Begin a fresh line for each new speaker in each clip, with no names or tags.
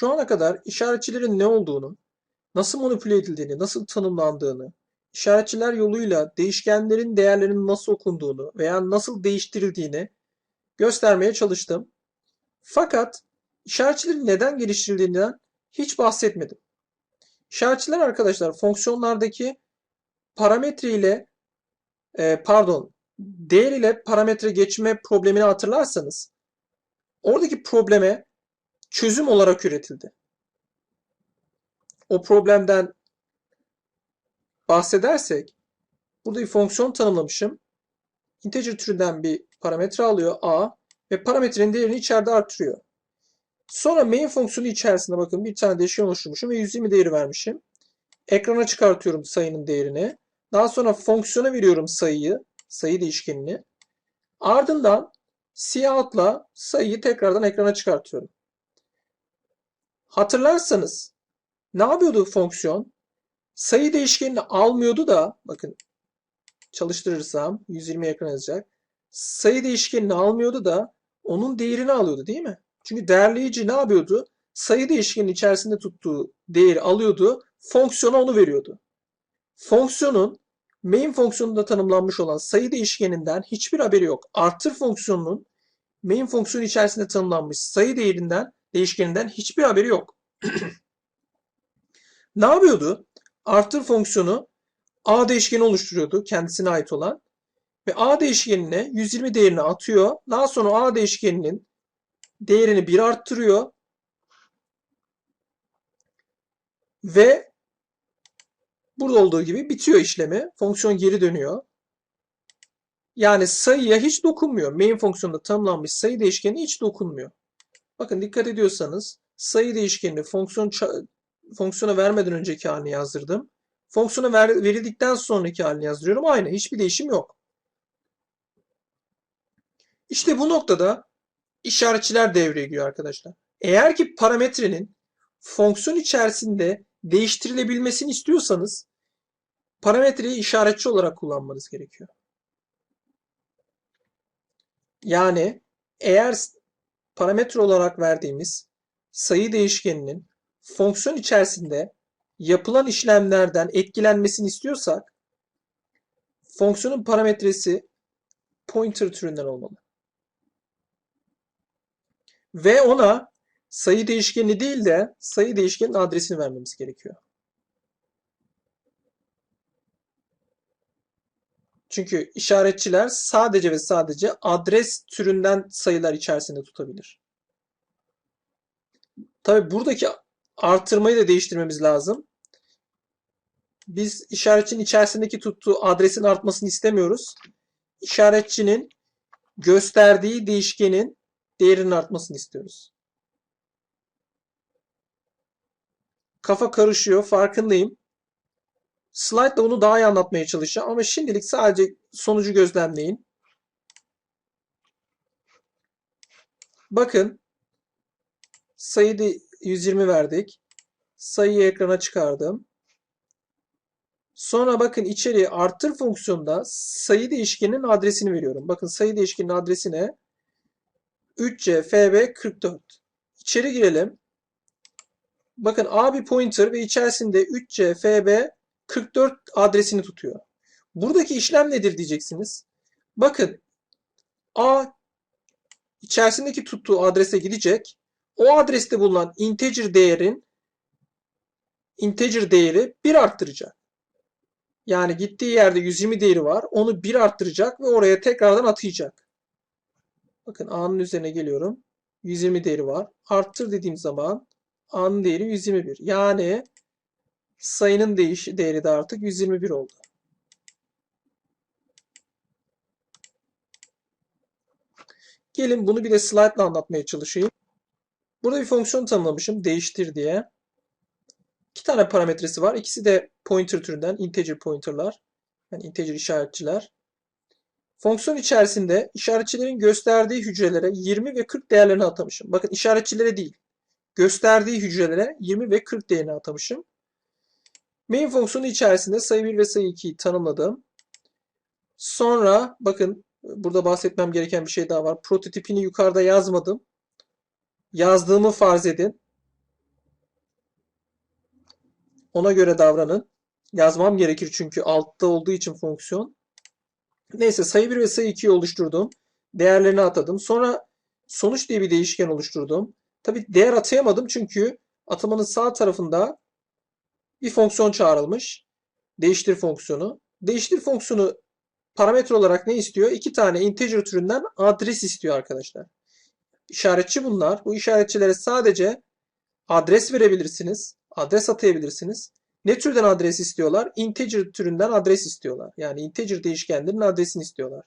şu ana kadar işaretçilerin ne olduğunu, nasıl manipüle edildiğini, nasıl tanımlandığını, işaretçiler yoluyla değişkenlerin değerlerinin nasıl okunduğunu veya nasıl değiştirildiğini göstermeye çalıştım. Fakat işaretçilerin neden geliştirildiğinden hiç bahsetmedim. İşaretçiler arkadaşlar fonksiyonlardaki parametre ile e, pardon değer ile parametre geçme problemini hatırlarsanız oradaki probleme çözüm olarak üretildi. O problemden bahsedersek burada bir fonksiyon tanımlamışım. Integer türünden bir parametre alıyor a ve parametrenin değerini içeride artırıyor. Sonra main fonksiyonu içerisinde bakın bir tane değişken oluşturmuşum ve 120 değeri vermişim. Ekrana çıkartıyorum sayının değerini. Daha sonra fonksiyona veriyorum sayıyı, sayı değişkenini. Ardından cout'la sayıyı tekrardan ekrana çıkartıyorum. Hatırlarsanız ne yapıyordu fonksiyon? Sayı değişkenini almıyordu da bakın çalıştırırsam 120 ekran yazacak. Sayı değişkenini almıyordu da onun değerini alıyordu değil mi? Çünkü değerleyici ne yapıyordu? Sayı değişkeninin içerisinde tuttuğu değeri alıyordu. Fonksiyona onu veriyordu. Fonksiyonun main fonksiyonunda tanımlanmış olan sayı değişkeninden hiçbir haberi yok. Artır fonksiyonunun main fonksiyonu içerisinde tanımlanmış sayı değerinden değişkeninden hiçbir haberi yok. ne yapıyordu? Artır fonksiyonu a değişkeni oluşturuyordu kendisine ait olan ve a değişkenine 120 değerini atıyor. Daha sonra a değişkeninin değerini 1 arttırıyor ve burada olduğu gibi bitiyor işlemi. Fonksiyon geri dönüyor. Yani sayıya hiç dokunmuyor. Main fonksiyonda tanımlanmış sayı değişkeni hiç dokunmuyor. Bakın dikkat ediyorsanız sayı değişkenini fonksiyon fonksiyona vermeden önceki halini yazdırdım. Fonksiyona ver, verildikten sonraki halini yazdırıyorum. Aynı. Hiçbir değişim yok. İşte bu noktada işaretçiler devreye giriyor arkadaşlar. Eğer ki parametrenin fonksiyon içerisinde değiştirilebilmesini istiyorsanız parametreyi işaretçi olarak kullanmanız gerekiyor. Yani eğer parametre olarak verdiğimiz sayı değişkeninin fonksiyon içerisinde yapılan işlemlerden etkilenmesini istiyorsak fonksiyonun parametresi pointer türünden olmalı. Ve ona sayı değişkeni değil de sayı değişkenin adresini vermemiz gerekiyor. Çünkü işaretçiler sadece ve sadece adres türünden sayılar içerisinde tutabilir. Tabi buradaki artırmayı da değiştirmemiz lazım. Biz işaretçinin içerisindeki tuttuğu adresin artmasını istemiyoruz. İşaretçinin gösterdiği değişkenin değerinin artmasını istiyoruz. Kafa karışıyor farkındayım. Slide'da bunu daha iyi anlatmaya çalışacağım ama şimdilik sadece sonucu gözlemleyin. Bakın sayıyı 120 verdik. Sayıyı ekrana çıkardım. Sonra bakın içeriye arttır fonksiyonunda sayı değişkeninin adresini veriyorum. Bakın sayı değişkeninin adresi ne? 3C FB 44. İçeri girelim. Bakın A bir pointer ve içerisinde 3C FB 44 adresini tutuyor. Buradaki işlem nedir diyeceksiniz. Bakın A içerisindeki tuttuğu adrese gidecek. O adreste bulunan integer değerin integer değeri 1 arttıracak. Yani gittiği yerde 120 değeri var. Onu 1 arttıracak ve oraya tekrardan atayacak. Bakın A'nın üzerine geliyorum. 120 değeri var. Arttır dediğim zaman A'nın değeri 121. Yani sayının değiş değeri de artık 121 oldu. Gelin bunu bir de slide ile anlatmaya çalışayım. Burada bir fonksiyon tanımlamışım. Değiştir diye. İki tane parametresi var. İkisi de pointer türünden. Integer pointerlar. Yani integer işaretçiler. Fonksiyon içerisinde işaretçilerin gösterdiği hücrelere 20 ve 40 değerlerini atamışım. Bakın işaretçilere değil. Gösterdiği hücrelere 20 ve 40 değerini atamışım. Main fonksiyonu içerisinde sayı 1 ve sayı 2'yi tanımladım. Sonra bakın burada bahsetmem gereken bir şey daha var. Prototipini yukarıda yazmadım. Yazdığımı farz edin. Ona göre davranın. Yazmam gerekir çünkü altta olduğu için fonksiyon. Neyse sayı 1 ve sayı 2'yi oluşturdum. Değerlerini atadım. Sonra sonuç diye bir değişken oluşturdum. Tabi değer atayamadım çünkü atamanın sağ tarafında bir fonksiyon çağrılmış. Değiştir fonksiyonu. Değiştir fonksiyonu parametre olarak ne istiyor? İki tane integer türünden adres istiyor arkadaşlar. İşaretçi bunlar. Bu işaretçilere sadece adres verebilirsiniz. Adres atayabilirsiniz. Ne türden adres istiyorlar? Integer türünden adres istiyorlar. Yani integer değişkenlerin adresini istiyorlar.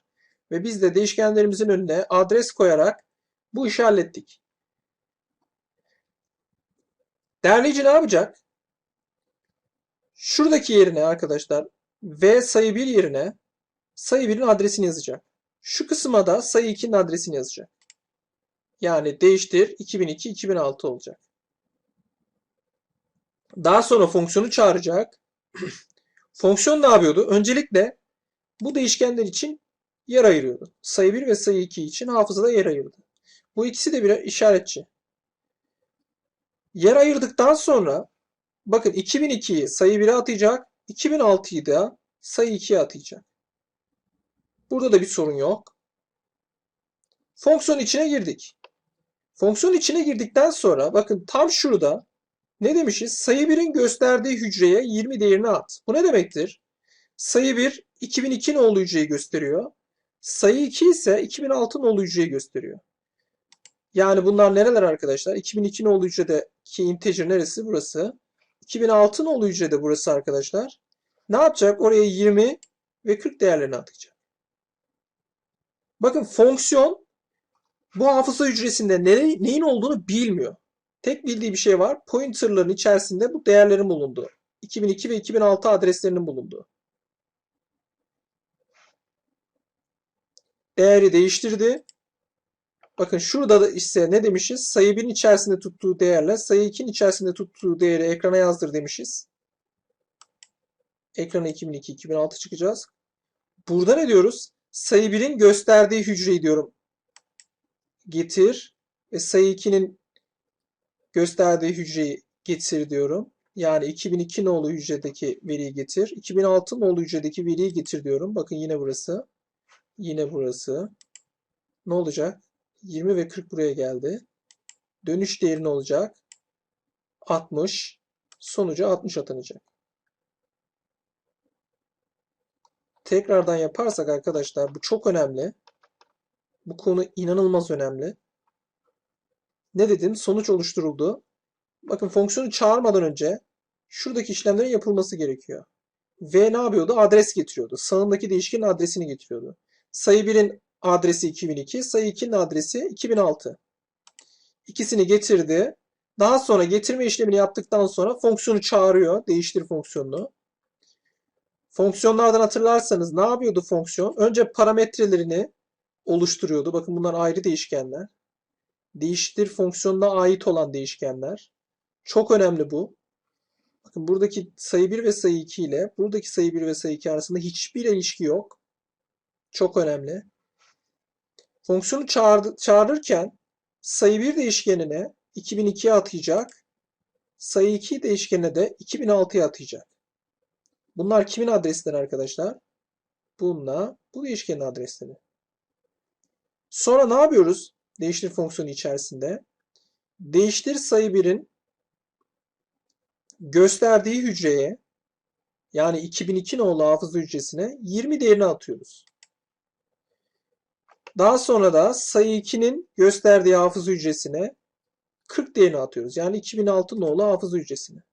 Ve biz de değişkenlerimizin önüne adres koyarak bu işi hallettik. Derleyici ne yapacak? Şuradaki yerine arkadaşlar v sayı 1 yerine sayı 1'in adresini yazacak. Şu kısma da sayı 2'nin adresini yazacak. Yani değiştir 2002-2006 olacak. Daha sonra fonksiyonu çağıracak. Fonksiyon ne yapıyordu? Öncelikle bu değişkenler için yer ayırıyordu. Sayı 1 ve sayı 2 için hafızada yer ayırdı. Bu ikisi de bir işaretçi. Yer ayırdıktan sonra bakın 2002'yi sayı 1'e atayacak. 2006'yı da sayı 2'ye atayacak. Burada da bir sorun yok. Fonksiyon içine girdik. Fonksiyon içine girdikten sonra bakın tam şurada ne demişiz? Sayı 1'in gösterdiği hücreye 20 değerini at. Bu ne demektir? Sayı 1 2002 nolu hücreyi gösteriyor. Sayı 2 ise 2006 nolu hücreyi gösteriyor. Yani bunlar nereler arkadaşlar? 2002 nolu hücredeki integer neresi? Burası. 2006 nolu hücrede burası arkadaşlar. Ne yapacak? Oraya 20 ve 40 değerlerini atacak. Bakın fonksiyon bu hafıza hücresinde nere, neyin olduğunu bilmiyor. Tek bildiği bir şey var. Pointer'ların içerisinde bu değerlerin bulunduğu. 2002 ve 2006 adreslerinin bulunduğu. Değeri değiştirdi. Bakın şurada da ise ne demişiz? Sayı 1'in içerisinde tuttuğu değerle sayı 2'nin içerisinde tuttuğu değeri ekrana yazdır demişiz. Ekrana 2002-2006 çıkacağız. Burada ne diyoruz? Sayı 1'in gösterdiği hücreyi diyorum. Getir. Ve sayı 2'nin gösterdiği hücreyi getir diyorum. Yani 2002 nolu hücredeki veriyi getir. 2006 nolu hücredeki veriyi getir diyorum. Bakın yine burası. Yine burası. Ne olacak? 20 ve 40 buraya geldi. Dönüş değeri ne olacak? 60. Sonucu 60 atanacak. Tekrardan yaparsak arkadaşlar bu çok önemli. Bu konu inanılmaz önemli. Ne dedim? Sonuç oluşturuldu. Bakın fonksiyonu çağırmadan önce şuradaki işlemlerin yapılması gerekiyor. V ne yapıyordu? Adres getiriyordu. Sağındaki değişkenin adresini getiriyordu. Sayı 1'in adresi 2002, sayı 2'nin adresi 2006. İkisini getirdi. Daha sonra getirme işlemini yaptıktan sonra fonksiyonu çağırıyor. Değiştir fonksiyonunu. Fonksiyonlardan hatırlarsanız ne yapıyordu fonksiyon? Önce parametrelerini oluşturuyordu. Bakın bunlar ayrı değişkenler. Değiştir fonksiyonuna ait olan değişkenler. Çok önemli bu. Bakın buradaki sayı 1 ve sayı 2 ile buradaki sayı 1 ve sayı 2 arasında hiçbir ilişki yok. Çok önemli. Fonksiyonu çağırdı, çağırırken sayı 1 değişkenine 2002'ye atayacak. Sayı 2 değişkenine de 2006'ya atayacak. Bunlar kimin adresleri arkadaşlar? Bununla bu değişkenin adresleri. Sonra ne yapıyoruz? Değiştir fonksiyonu içerisinde. Değiştir sayı 1'in gösterdiği hücreye yani 2002 nolu hafıza hücresine 20 değerini atıyoruz. Daha sonra da sayı 2'nin gösterdiği hafıza hücresine 40 değerini atıyoruz. Yani 2006 nolu hafıza hücresine.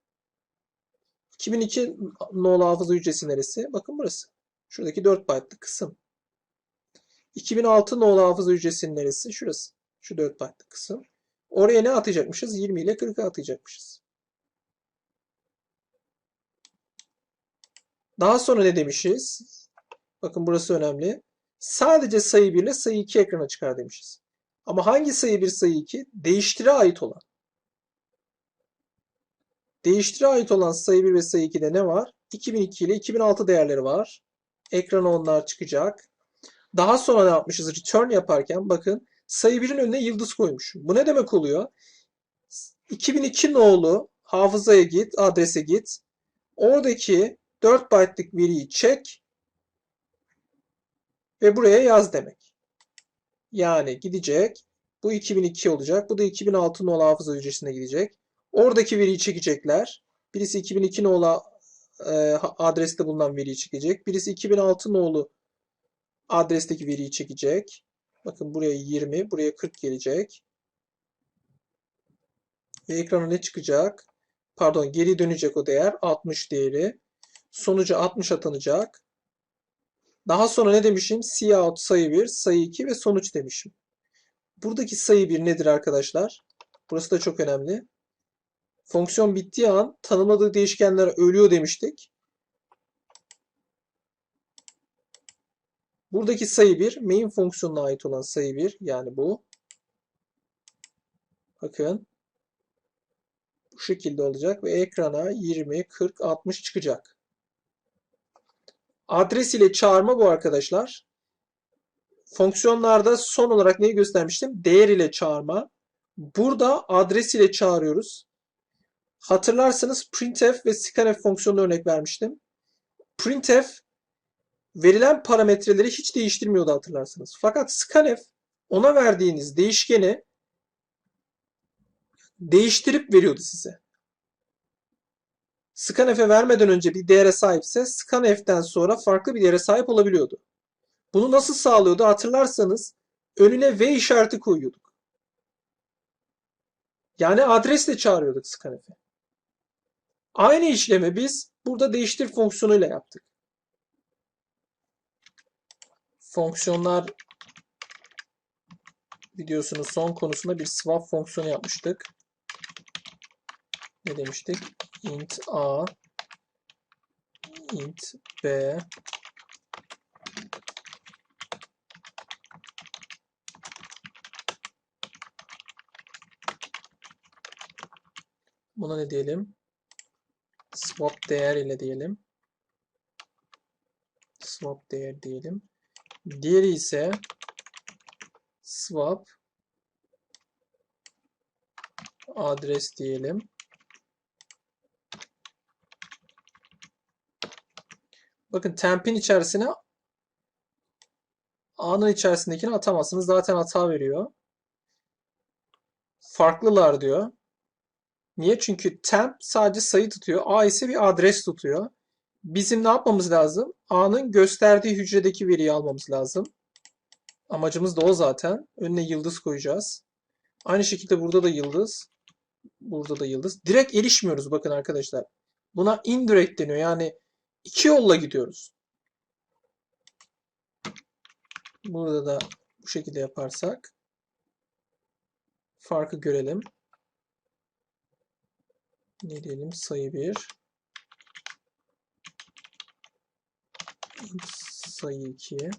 2002 nolu hafıza hücresi neresi? Bakın burası. Şuradaki 4 byte'lık kısım. 2006 nolu hafıza hücresinin neresi? Şurası. Şu 4 byte'lık kısım. Oraya ne atacakmışız? 20 ile 40'ı atacakmışız. Daha sonra ne demişiz? Bakın burası önemli. Sadece sayı 1 ile sayı 2 ekrana çıkar demişiz. Ama hangi sayı 1 sayı 2? Değiştire ait olan. Değiştire ait olan sayı 1 ve sayı 2'de ne var? 2002 ile 2006 değerleri var. Ekrana onlar çıkacak. Daha sonra ne yapmışız? Return yaparken bakın sayı 1'in önüne yıldız koymuşum. Bu ne demek oluyor? 2002 nolu hafızaya git, adrese git. Oradaki 4 byte'lık veriyi çek ve buraya yaz demek. Yani gidecek. Bu 2002 olacak. Bu da 2006 nolu hafıza hücresine gidecek. Oradaki veriyi çekecekler. Birisi 2002 nolu e, adreste bulunan veriyi çekecek. Birisi 2006 nolu adresteki veriyi çekecek. Bakın buraya 20, buraya 40 gelecek. Ve ekrana ne çıkacak? Pardon geri dönecek o değer 60 değeri. Sonucu 60 atanacak. Daha sonra ne demişim? Cout sayı 1, sayı 2 ve sonuç demişim. Buradaki sayı 1 nedir arkadaşlar? Burası da çok önemli. Fonksiyon bittiği an tanımladığı değişkenler ölüyor demiştik. Buradaki sayı 1 main fonksiyonuna ait olan sayı 1 yani bu. Bakın. Bu şekilde olacak ve ekrana 20, 40, 60 çıkacak. Adres ile çağırma bu arkadaşlar. Fonksiyonlarda son olarak neyi göstermiştim? Değer ile çağırma. Burada adres ile çağırıyoruz. Hatırlarsanız printf ve scanf fonksiyonunu örnek vermiştim. Printf verilen parametreleri hiç değiştirmiyordu hatırlarsanız. Fakat scanf ona verdiğiniz değişkeni değiştirip veriyordu size. Scanf'e vermeden önce bir değere sahipse scanf'ten sonra farklı bir değere sahip olabiliyordu. Bunu nasıl sağlıyordu hatırlarsanız önüne v işareti koyuyorduk. Yani adresle çağırıyorduk scanf'i. Aynı işlemi biz burada değiştir fonksiyonuyla yaptık. Fonksiyonlar videosunun son konusunda bir swap fonksiyonu yapmıştık. Ne demiştik? int a int b Buna ne diyelim? Swap değer ile diyelim. Swap değer diyelim. Diğeri ise swap adres diyelim. Bakın temp'in içerisine A'nın içerisindekini atamazsınız. Zaten hata veriyor. Farklılar diyor. Niye? Çünkü temp sadece sayı tutuyor. A ise bir adres tutuyor. Bizim ne yapmamız lazım? A'nın gösterdiği hücredeki veriyi almamız lazım. Amacımız da o zaten. Önüne yıldız koyacağız. Aynı şekilde burada da yıldız. Burada da yıldız. Direkt erişmiyoruz bakın arkadaşlar. Buna indirect deniyor. Yani iki yolla gidiyoruz. Burada da bu şekilde yaparsak farkı görelim. Ne diyelim? Sayı 1 sayı 2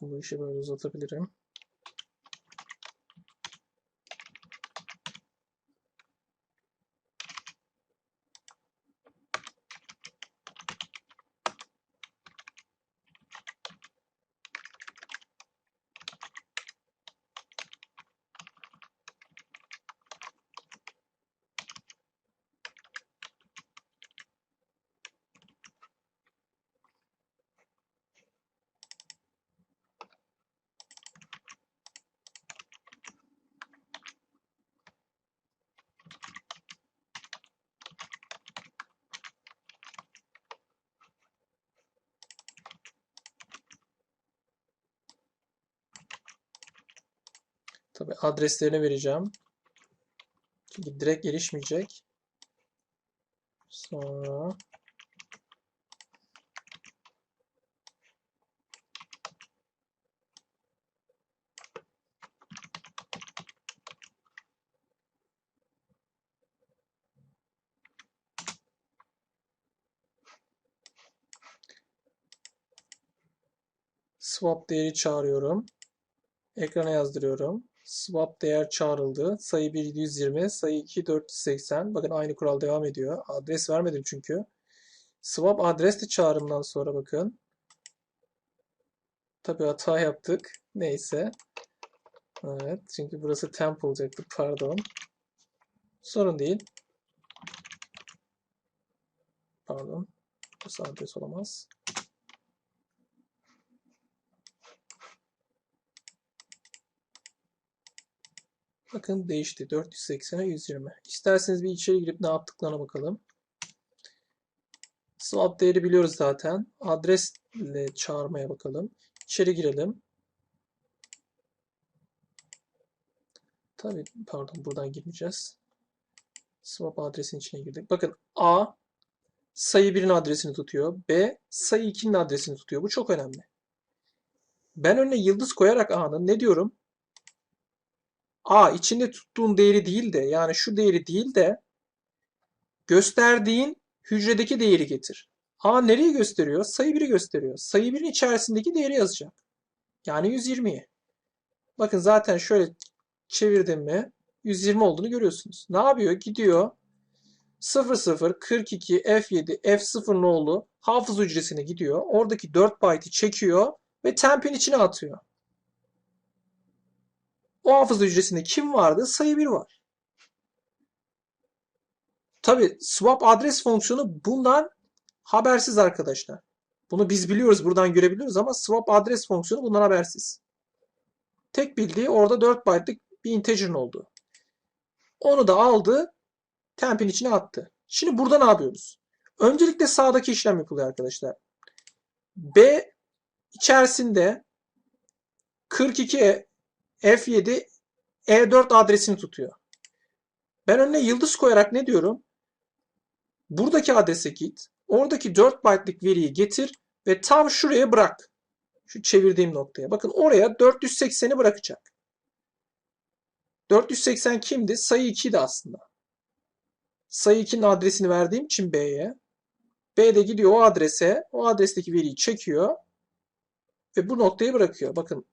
bu işi böyle uzatabilirim. Tabi adreslerini vereceğim. Çünkü direkt gelişmeyecek. Sonra swap değeri çağırıyorum. Ekrana yazdırıyorum. Swap değer çağrıldı. Sayı 1 120, sayı 2 480. Bakın aynı kural devam ediyor. Adres vermedim çünkü. Swap adres de çağrımdan sonra bakın. Tabii hata yaptık. Neyse. Evet. Çünkü burası temp olacaktı. Pardon. Sorun değil. Pardon. Burası adres olamaz. Bakın değişti. 480'e 120. İsterseniz bir içeri girip ne yaptıklarına bakalım. Swap değeri biliyoruz zaten. Adresle çağırmaya bakalım. İçeri girelim. Tabii pardon buradan girmeyeceğiz. Swap adresin içine girdik. Bakın A sayı 1'in adresini tutuyor. B sayı 2'nin adresini tutuyor. Bu çok önemli. Ben önüne yıldız koyarak A'nın ne diyorum? A içinde tuttuğun değeri değil de yani şu değeri değil de gösterdiğin hücredeki değeri getir. A nereyi gösteriyor? Sayı 1'i gösteriyor. Sayı 1'in içerisindeki değeri yazacak. Yani 120'yi. Bakın zaten şöyle çevirdim mi 120 olduğunu görüyorsunuz. Ne yapıyor? Gidiyor 00 42 F7 F0 nolu hafız hücresine gidiyor. Oradaki 4 byte'i çekiyor ve temp'in içine atıyor. O hafıza hücresinde kim vardı? Sayı 1 var. Tabi swap adres fonksiyonu bundan habersiz arkadaşlar. Bunu biz biliyoruz, buradan görebiliyoruz ama swap adres fonksiyonu bundan habersiz. Tek bildiği orada 4 byte'lık bir integer'ın oldu. Onu da aldı, temp'in içine attı. Şimdi burada ne yapıyoruz? Öncelikle sağdaki işlem yapılıyor arkadaşlar. B içerisinde 42 F7 E4 adresini tutuyor. Ben önüne yıldız koyarak ne diyorum? Buradaki adrese git. Oradaki 4 byte'lık veriyi getir ve tam şuraya bırak. Şu çevirdiğim noktaya. Bakın oraya 480'i bırakacak. 480 kimdi? Sayı 2'di aslında. Sayı 2'nin adresini verdiğim için B'ye. B de gidiyor o adrese. O adresteki veriyi çekiyor. Ve bu noktayı bırakıyor. Bakın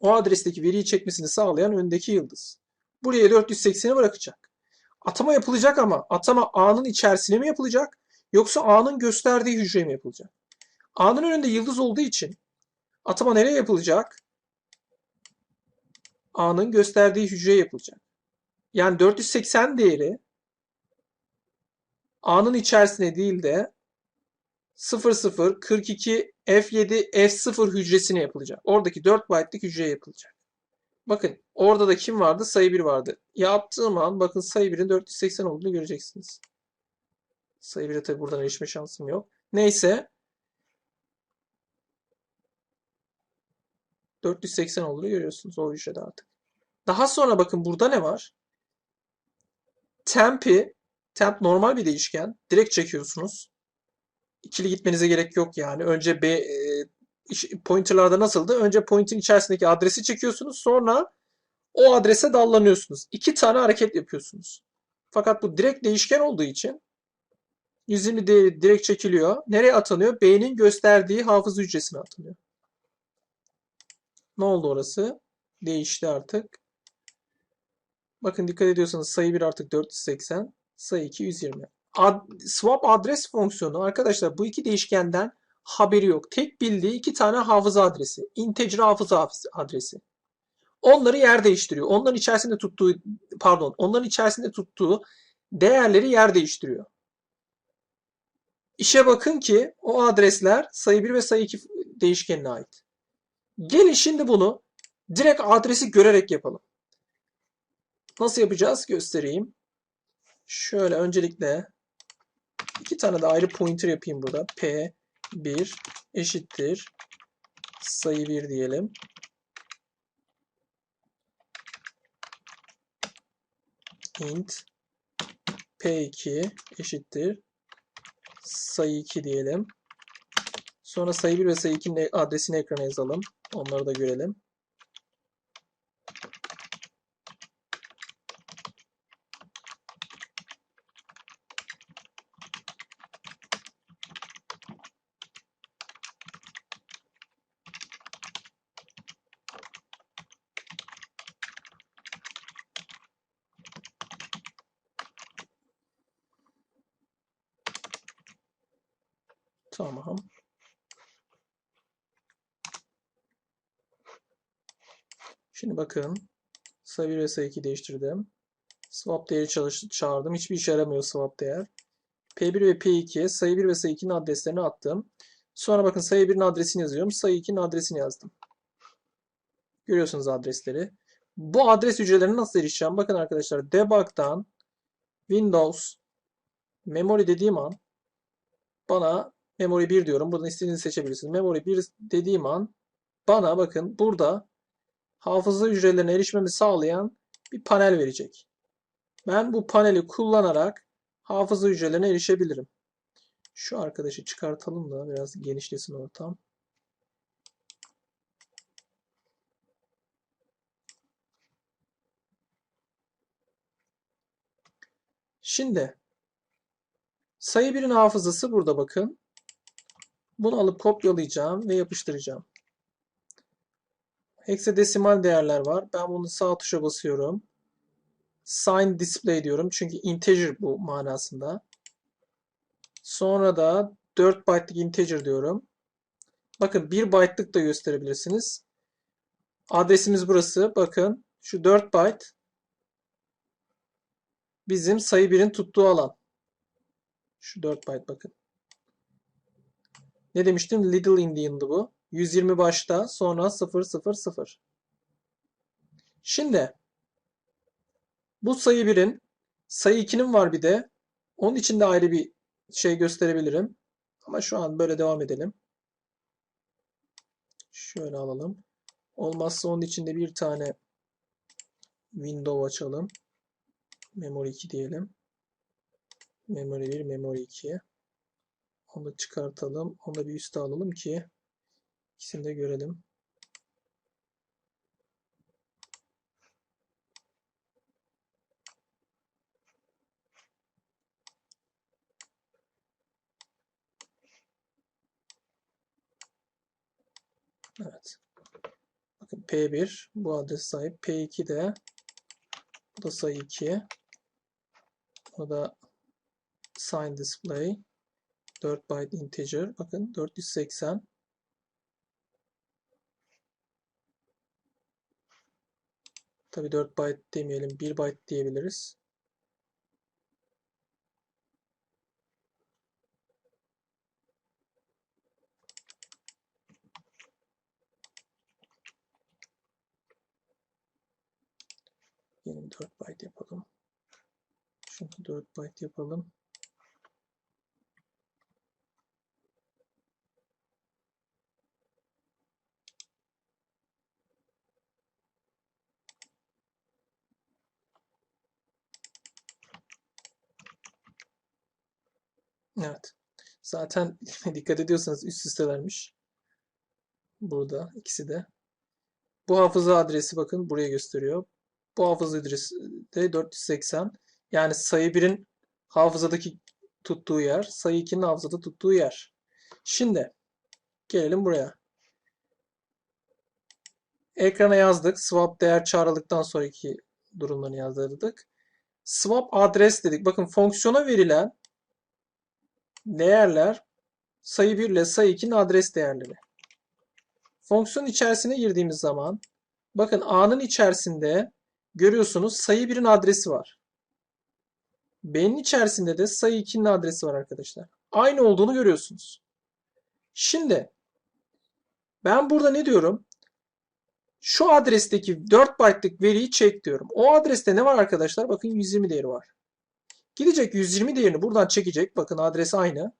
o adresteki veriyi çekmesini sağlayan öndeki yıldız. Buraya 480'i bırakacak. Atama yapılacak ama atama A'nın içerisine mi yapılacak yoksa A'nın gösterdiği hücreye mi yapılacak? A'nın önünde yıldız olduğu için atama nereye yapılacak? A'nın gösterdiği hücreye yapılacak. Yani 480 değeri A'nın içerisine değil de 00 42 F7 F0 hücresine yapılacak. Oradaki 4 byte'lik hücreye yapılacak. Bakın orada da kim vardı? Sayı 1 vardı. Yaptığım an bakın sayı 1'in 480 olduğunu göreceksiniz. Sayı 1'e tabi buradan erişme şansım yok. Neyse. 480 olduğunu görüyorsunuz o hücrede artık. Daha sonra bakın burada ne var? Temp'i, temp normal bir değişken. Direkt çekiyorsunuz ikili gitmenize gerek yok yani. Önce B e, pointerlarda nasıldı? Önce pointin içerisindeki adresi çekiyorsunuz. Sonra o adrese dallanıyorsunuz. İki tane hareket yapıyorsunuz. Fakat bu direkt değişken olduğu için 120 değeri direkt çekiliyor. Nereye atanıyor? B'nin gösterdiği hafıza hücresine atanıyor. Ne oldu orası? Değişti artık. Bakın dikkat ediyorsanız sayı 1 artık 480, sayı 2 120 ad, swap adres fonksiyonu arkadaşlar bu iki değişkenden haberi yok. Tek bildiği iki tane hafıza adresi. Integer hafıza adresi. Onları yer değiştiriyor. Onların içerisinde tuttuğu pardon, onların içerisinde tuttuğu değerleri yer değiştiriyor. İşe bakın ki o adresler sayı 1 ve sayı 2 değişkenine ait. Gelin şimdi bunu direkt adresi görerek yapalım. Nasıl yapacağız göstereyim. Şöyle öncelikle İki tane de ayrı pointer yapayım burada. P1 eşittir sayı 1 diyelim. int p2 eşittir sayı 2 diyelim. Sonra sayı 1 ve sayı 2'nin adresini ekrana yazalım. Onları da görelim. Tamam. Şimdi bakın. Sayı 1 ve sayı 2 değiştirdim. Swap değeri çağırdım. Hiçbir işe yaramıyor swap değer. P1 ve P2 sayı 1 ve sayı 2'nin adreslerini attım. Sonra bakın sayı 1'in adresini yazıyorum. Sayı 2'nin adresini yazdım. Görüyorsunuz adresleri. Bu adres hücrelerine nasıl erişeceğim? Bakın arkadaşlar debug'dan Windows memory dediğim an bana memory 1 diyorum. Buradan istediğinizi seçebilirsiniz. Memory 1 dediğim an bana bakın burada hafıza hücrelerine erişmemi sağlayan bir panel verecek. Ben bu paneli kullanarak hafıza hücrelerine erişebilirim. Şu arkadaşı çıkartalım da biraz genişlesin ortam. Şimdi sayı 1'in hafızası burada bakın. Bunu alıp kopyalayacağım ve yapıştıracağım. Heksadesimal değerler var. Ben bunu sağ tuşa basıyorum. Sign display diyorum. Çünkü integer bu manasında. Sonra da 4 byte'lık integer diyorum. Bakın 1 byte'lık da gösterebilirsiniz. Adresimiz burası. Bakın şu 4 byte bizim sayı 1'in tuttuğu alan. Şu 4 byte bakın. Ne demiştim? Little Indian'dı bu. 120 başta sonra 0 0 0. Şimdi bu sayı 1'in sayı 2'nin var bir de. Onun için de ayrı bir şey gösterebilirim. Ama şu an böyle devam edelim. Şöyle alalım. Olmazsa onun içinde bir tane window açalım. Memory 2 diyelim. Memory 1, Memory 2. Onu çıkartalım. Onu bir üste alalım ki ikisini de görelim. Evet. Bakın P1 bu adres sahip. P2 de bu da sayı 2. O da sign display 4 byte integer. Bakın 480. Tabi 4 byte demeyelim. 1 byte diyebiliriz. Yeni 4 byte yapalım. Şunu 4 byte yapalım. Evet. Zaten dikkat ediyorsanız üst üste vermiş. Burada ikisi de. Bu hafıza adresi bakın buraya gösteriyor. Bu hafıza adresi de 480. Yani sayı 1'in hafızadaki tuttuğu yer, sayı 2'nin hafızada tuttuğu yer. Şimdi gelelim buraya. Ekrana yazdık. Swap değer çağrıldıktan sonraki durumlarını yazdırdık. Swap adres dedik. Bakın fonksiyona verilen değerler sayı 1 ile sayı 2'nin adres değerleri. Fonksiyon içerisine girdiğimiz zaman bakın A'nın içerisinde görüyorsunuz sayı 1'in adresi var. B'nin içerisinde de sayı 2'nin adresi var arkadaşlar. Aynı olduğunu görüyorsunuz. Şimdi ben burada ne diyorum? Şu adresteki 4 byte'lık veriyi çek diyorum. O adreste ne var arkadaşlar? Bakın 120 değeri var. Gidecek 120 değerini buradan çekecek. Bakın adres aynı.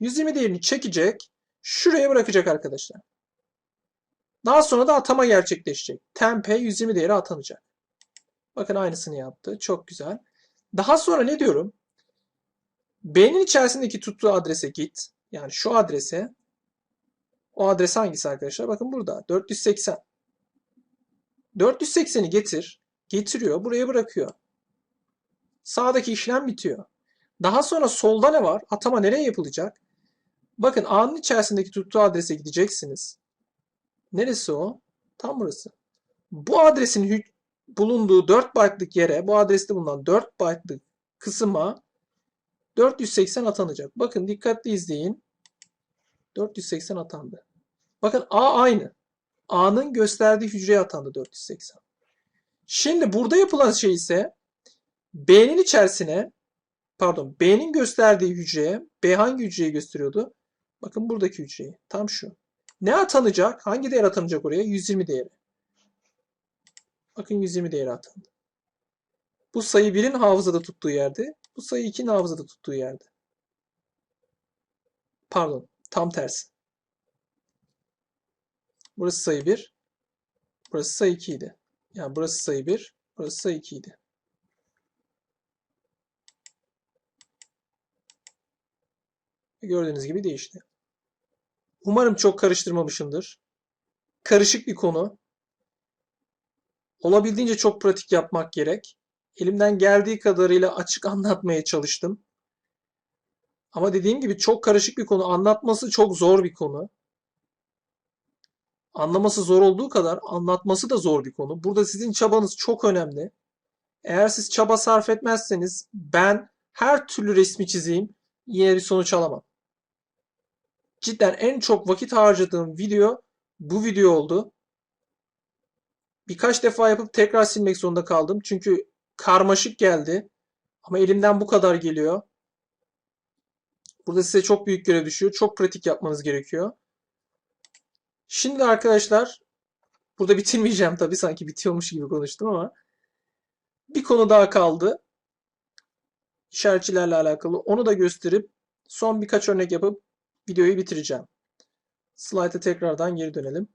120 değerini çekecek. Şuraya bırakacak arkadaşlar. Daha sonra da atama gerçekleşecek. Tempe 120 değeri atanacak. Bakın aynısını yaptı. Çok güzel. Daha sonra ne diyorum? B'nin içerisindeki tuttuğu adrese git. Yani şu adrese. O adres hangisi arkadaşlar? Bakın burada. 480. 480'i getir. Getiriyor. Buraya bırakıyor. Sağdaki işlem bitiyor. Daha sonra solda ne var? Atama nereye yapılacak? Bakın A'nın içerisindeki tuttuğu adrese gideceksiniz. Neresi o? Tam burası. Bu adresin bulunduğu 4 byte'lık yere, bu adreste bulunan 4 byte'lık kısma 480 atanacak. Bakın dikkatli izleyin. 480 atandı. Bakın A aynı. A'nın gösterdiği hücreye atandı 480. Şimdi burada yapılan şey ise B'nin içerisine pardon B'nin gösterdiği hücreye B hangi hücreyi gösteriyordu? Bakın buradaki hücreyi. Tam şu. Ne atanacak? Hangi değer atanacak oraya? 120 değeri. Bakın 120 değeri atandı. Bu sayı 1'in hafızada tuttuğu yerde. Bu sayı 2'nin hafızada tuttuğu yerde. Pardon. Tam tersi. Burası sayı 1. Burası sayı 2 idi. Yani burası sayı 1. Burası sayı 2 idi. Gördüğünüz gibi değişti. Umarım çok karıştırmamışımdır. Karışık bir konu. Olabildiğince çok pratik yapmak gerek. Elimden geldiği kadarıyla açık anlatmaya çalıştım. Ama dediğim gibi çok karışık bir konu. Anlatması çok zor bir konu. Anlaması zor olduğu kadar anlatması da zor bir konu. Burada sizin çabanız çok önemli. Eğer siz çaba sarf etmezseniz ben her türlü resmi çizeyim yine bir sonuç alamam. Cidden en çok vakit harcadığım video bu video oldu. Birkaç defa yapıp tekrar silmek zorunda kaldım. Çünkü karmaşık geldi. Ama elimden bu kadar geliyor. Burada size çok büyük görev düşüyor. Çok pratik yapmanız gerekiyor. Şimdi arkadaşlar burada bitirmeyeceğim tabii sanki bitiyormuş gibi konuştum ama bir konu daha kaldı. İşaretçilerle alakalı. Onu da gösterip son birkaç örnek yapıp videoyu bitireceğim. Slide'a tekrardan geri dönelim.